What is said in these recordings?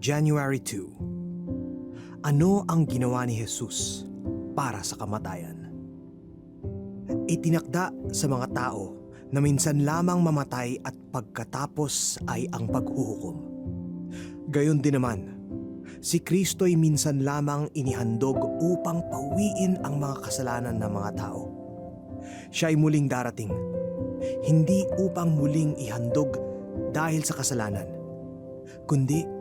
January 2 Ano ang ginawa ni Jesus para sa kamatayan? Itinakda sa mga tao na minsan lamang mamatay at pagkatapos ay ang paghuhukom. Gayon din naman, si Kristo'y minsan lamang inihandog upang pawiin ang mga kasalanan ng mga tao. Siya ay muling darating, hindi upang muling ihandog dahil sa kasalanan, kundi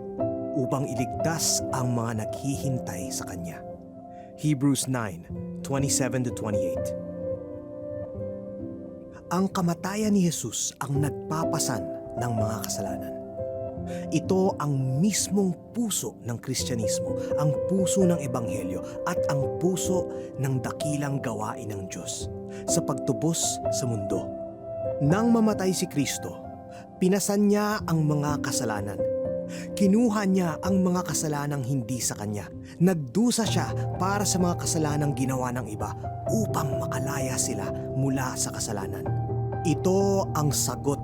upang iligtas ang mga naghihintay sa Kanya. Hebrews 9, 27-28 Ang kamatayan ni Jesus ang nagpapasan ng mga kasalanan. Ito ang mismong puso ng Kristyanismo, ang puso ng Ebanghelyo at ang puso ng dakilang gawain ng Diyos sa pagtubos sa mundo. Nang mamatay si Kristo, pinasan niya ang mga kasalanan. Kinuha niya ang mga kasalanang hindi sa kanya. Nagdusa siya para sa mga kasalanang ginawa ng iba upang makalaya sila mula sa kasalanan. Ito ang sagot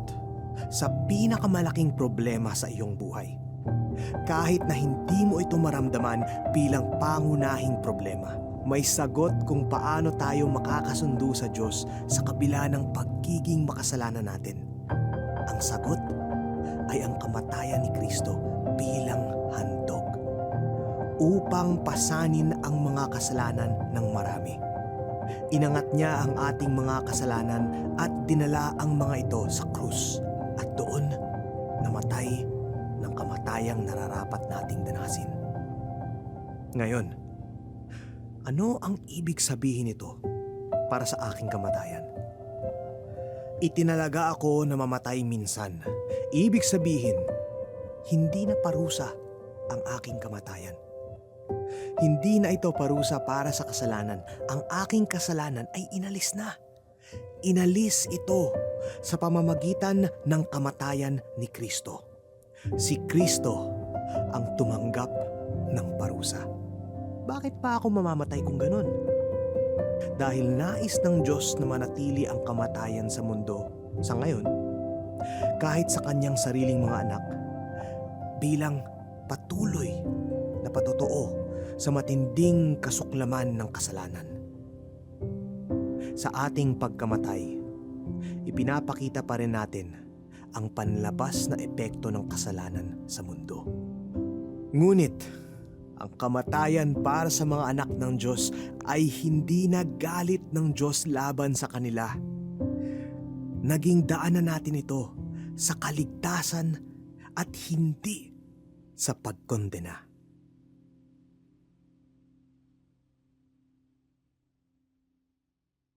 sa pinakamalaking problema sa iyong buhay. Kahit na hindi mo ito maramdaman bilang pangunahing problema, may sagot kung paano tayo makakasundo sa Diyos sa kabila ng pagiging makasalanan natin. Ang sagot ay ang kamatayan ni Kristo bilang handog upang pasanin ang mga kasalanan ng marami. Inangat niya ang ating mga kasalanan at dinala ang mga ito sa krus at doon namatay ng kamatayang nararapat nating danasin. Ngayon, ano ang ibig sabihin nito para sa aking kamatayan? Itinalaga ako na mamatay minsan. Ibig sabihin, hindi na parusa ang aking kamatayan. Hindi na ito parusa para sa kasalanan. Ang aking kasalanan ay inalis na. Inalis ito sa pamamagitan ng kamatayan ni Kristo. Si Kristo ang tumanggap ng parusa. Bakit pa ako mamamatay kung ganun? Dahil nais ng Diyos na manatili ang kamatayan sa mundo sa ngayon, kahit sa kanyang sariling mga anak, bilang patuloy na patotoo sa matinding kasuklaman ng kasalanan. Sa ating pagkamatay, ipinapakita pa rin natin ang panlabas na epekto ng kasalanan sa mundo. Ngunit, ang kamatayan para sa mga anak ng Diyos ay hindi nagalit ng Diyos laban sa kanila. Naging daanan natin ito sa kaligtasan at hindi sa pagkondena.